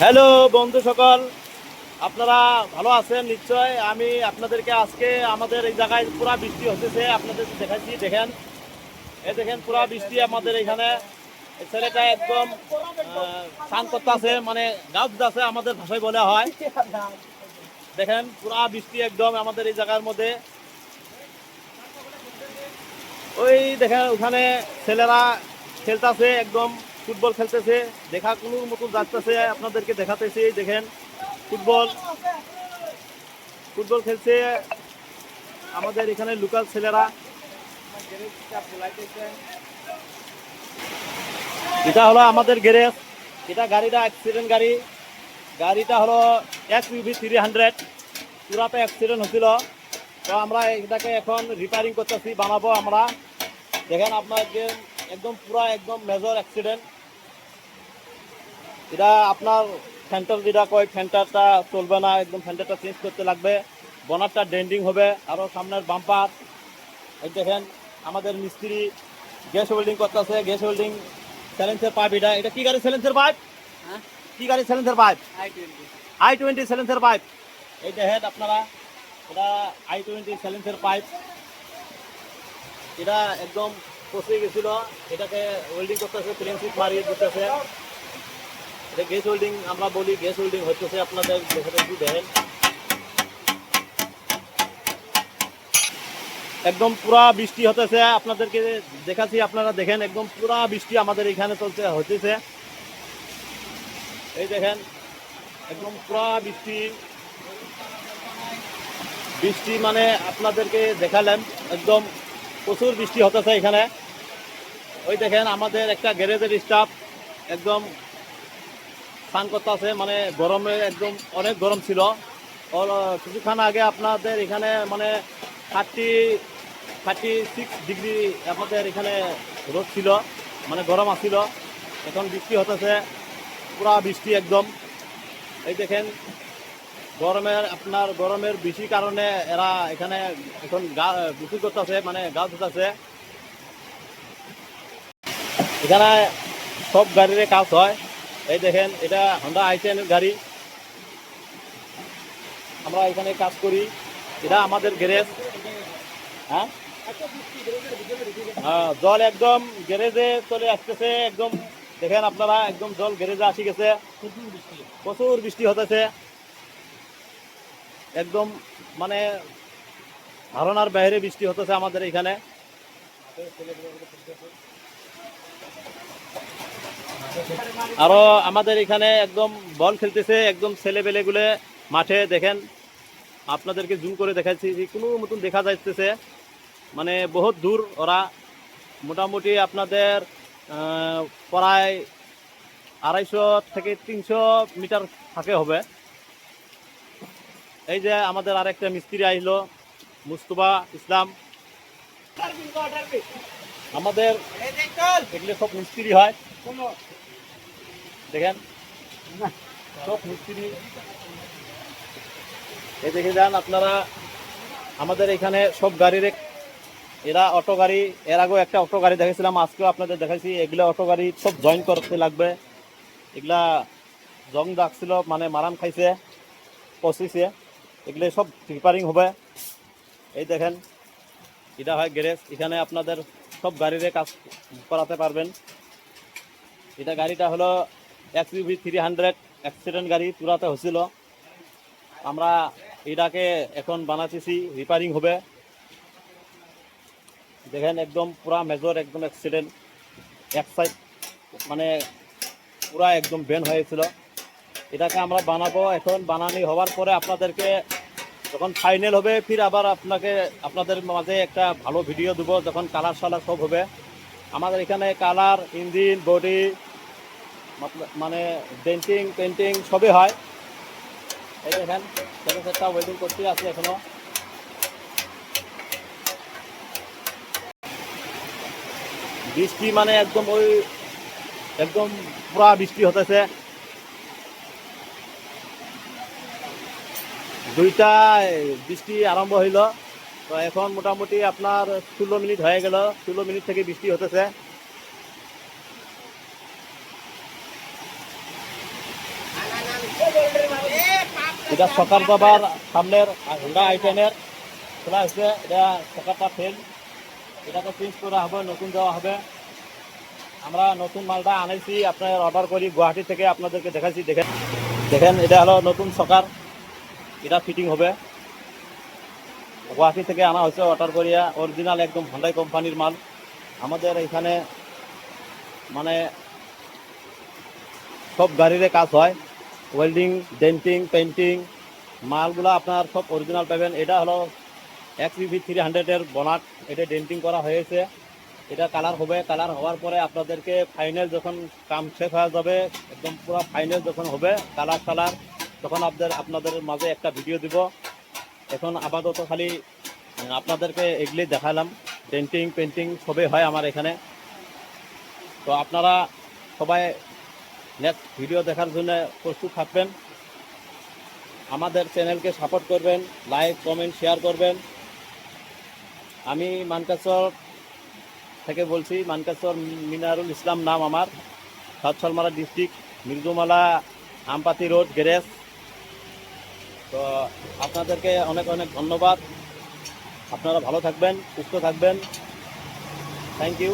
Hello বন্ধু সকল, আপনারা ভালো আছেন নিশ্চয়? আমি আপনাদেরকে আজকে আমাদের এই জায়গায় পুরা বৃষ্টি হতেছে আপনাদের দেখাচ্ছি দেখেন। এই দেখেন পুরা বৃষ্টি আমাদের এখানে। ছেলেটা একদম স্নান করতে আছে মানে গাছ আছে আমাদের ভাষায় বলা হয়। দেখেন পুরা বৃষ্টি একদম আমাদের এই জায়গার মধ্যে। ওই দেখেন ওখানে ছেলেরা খেলতেছে একদম। ফুটবল খেলতেছে, দেখা কোনো মতন যাচ্ছে, আপনাদেরকে দেখাতেছি, দেখেন, ফুটবল। ফুটবল খেলছে আমাদের এখানে লোকাল ছেলেরা। এটা হলো আমাদের গ্যারেজ, এটা গাড়িটা অ্যাক্সিডেন্ট গাড়ি। গাড়িটা হলো এক ইউভি থ্রি হান্ড্রেড। পুরাটা অ্যাক্সিডেন্ট হয়েছিল তো আমরা এটাকে এখন রিপেয়ারিং করতেছি, বানাবো আমরা। দেখেন আপনার যে একদম পুরা একদম মেজর অ্যাক্সিডেন্ট এটা আপনার ফ্যান্টার যেটা কয় ফ্যান্টারটা চলবে না একদম ফ্যান্টারটা চেঞ্জ করতে লাগবে। বনারটা ডেন্ডিং হবে আরও সামনের বাম্পার এই দেখেন আমাদের মিস্ত্রি গ্যাস ওয়েল্ডিং করতেছে গ্যাস ওয়েল্ডিং স্যালেন্সের পাইপ এটা। এটা কি গাড়ি স্যালেন্সের পাইপ হ্যাঁ? কি গাড়ি স্যালেন্সের pipe I twenty I twenty স্যালেন্সের pipe এই দেখেন আপনারা এটা আই টোয়েন্টি স্যালেন্সের পাইপ এটা একদম পচে গেছিল। এটাকে ওয়েল্ডিং করতেছে প্লেন সিট মারিয়ে দিতেছে। গ্যাস ওয়েল্ডিং আমরা বলি গ্যাস ওয়েল্ডিং হচ্ছে আপনাদের দেখাতে একটু দেখেন। একদম পুরা বৃষ্টি হতেছে আপনাদেরকে দেখাচ্ছি, আপনারা দেখেন, একদম পুরা বৃষ্টি আমাদের এখানে চলছে হতেছে এই দেখেন, একদম পুরা বৃষ্টি। বৃষ্টি মানে আপনাদেরকে দেখালেন একদম প্রচুর বৃষ্টি হতেছে এখানে। ওই দেখেন, আমাদের একটা গ্যারেজের স্টাফ একদম স্নান করতে আছে মানে গরমে একদম অনেক গরম ছিল। কিছুক্ষণ আগে আপনাদের এখানে মানে থার্টি থার্টি সিক্স ডিগ্রি আমাদের এখানে রোদ ছিল মানে গরম আসছিল এখন বৃষ্টি হতেছে, পুরা বৃষ্টি একদম। এই দেখেন, গরমের, আপনার গরমের বেশি কারণে এরা এখানে এখন গা গোসল করতেছে মানে গা ধুতেছে। এখানে সব গাড়ির কাজ হয়। এই দেখেন এটা হন্ডা আইটেনের গাড়ি। আমরা এখানে কাজ করি। এটা আমাদের গ্যারেজ হ্যাঁ? হ্যাঁ, জল একদম গ্যারেজে চলে আসতেছে। একদম দেখেন আপনারা একদম জল গ্যারেজে আসি গেছে। প্রচুর বৃষ্টি হতেছে। একদম মানে ধারণার বাইরে বৃষ্টি হতেছে আমাদের এখানে। আরও আমাদের এখানে একদম বল খেলতেছে একদম ছেলে ছেলেবেলেগুলো মাঠে দেখেন। আপনাদেরকে জুম করে দেখাচ্ছি যে কোনো মতন দেখা যাইতেছে। মানে বহুত দূর ওরা। মোটামুটি আপনাদের প্রায় আড়াইশো থেকে তিনশো মিটার থাকে হবে। এই যে আমাদের আরেকটা মিস্ত্রি আইলো মুস্তফা ইসলাম। আমাদের এগুলো সব মিস্ত্রি হয়। দেখেন। সব মিস্ত্রি। এই দেখে যান আপনারা, আমাদের এখানে সব গাড়ির এরা অটো গাড়ি, এর আগেও একটা অটো গাড়ি দেখেছিলাম, আজকেও আপনাদের দেখাইছি, এগুলো অটো গাড়ি সব জয়েন করতে লাগবে। এগুলা জং ডাকছিল মানে মারাম খাইছে, পচিছে এগুলো সব রিপারিং হবে। এই দেখেন, এটা হয় গ্যারেজ, এখানে আপনাদের সব গাড়িরে কাজ করাতে পারবেন। এটা গাড়িটা হলো X UV three hundred accident গাড়ি চূড়াতে হয়েছিল। আমরা এটাকে এখন বানাতেছি রিপেয়ারিং হবে। দেখেন একদম পুরা মেজর একদম অ্যাক্সিডেন্ট এক সাইড মানে পুরা একদম বেন হয়েছিল এটাকে আমরা বানাবো এখন। বানানি হওয়ার পরে আপনাদেরকে যখন ফাইনাল হবে, ফির আবার আপনাকে, আপনাদের মাঝে একটা ভালো ভিডিও দেবো, যখন কালার সালার সব হবে। আমাদের এখানে কালার ইঞ্জিন বডি মানে ডেন্টিং পেন্টিং সবই হয়। এই দেখেন ছোটো সেটটা ওয়েল্ডিং করতে আছে এখনও। বৃষ্টি মানে একদম ওই, একদম পুরা বৃষ্টি হতেছে। দুইটায় বৃষ্টি আরম্ভ হইল। তো এখন মোটামুটি আপনার ষোলো মিনিট হয়ে গেল। ষোলো মিনিট থেকে বৃষ্টি হতেছে। এটা সকাল বাবার সামনের হুন্ডা আইটেনের খোলা আছে, এটা সকালটা ফেল এটাকে চেঞ্জ করা হবে, নতুন দেওয়া হবে। আমরা নতুন মালটা আনাইছি, আপনার অর্ডার করি, গুয়াহাটি থেকে আপনাদেরকে দেখাচ্ছি দেখেন দেখেন, এটা হলো নতুন সকার এটা ফিটিং হবে। গুয়াহাটি থেকে আনা হয়েছে অর্ডার করিয়া অরিজিনাল একদম হন্ডাই কোম্পানির মাল। আমাদের এখানে মানে সব গাড়িরে কাজ হয়। ওয়েল্ডিং ডেন্টিং পেন্টিং মালগুলো আপনার সব অরিজিনাল পাবেন। এটা হলো এক্স ইভি থ্রি হান্ড্রেডের বনাট এটা ডেন্টিং করা হয়েছে। এটা কালার হবে। কালার হওয়ার পরে আপনাদেরকে ফাইনাল যখন কাম শেষ হয়ে যাবে, একদম পুরো ফাইনাল যখন হবে কালার কালার তখন আপনাদের আপনাদের মাঝে একটা ভিডিও দিব। এখন আপাতত খালি আপনাদেরকে এগুলি দেখালাম। ডেন্টিং পেন্টিং সবই হয় আমার এখানে। তো আপনারা সবাই নেক্সট ভিডিও দেখার জন্য প্রস্তুত থাকবেন। আমাদের চ্যানেলকে সাপোর্ট করবেন লাইক কমেন্ট শেয়ার করবেন। আমি মানকাচর থেকে বলছি মানকাচর মিনারুল ইসলাম নাম আমার। Satsalmara district Mridumala Ampati road garage তো আপনাদেরকে অনেক অনেক ধন্যবাদ। আপনারা ভালো থাকবেন, সুস্থ থাকবেন। Thank you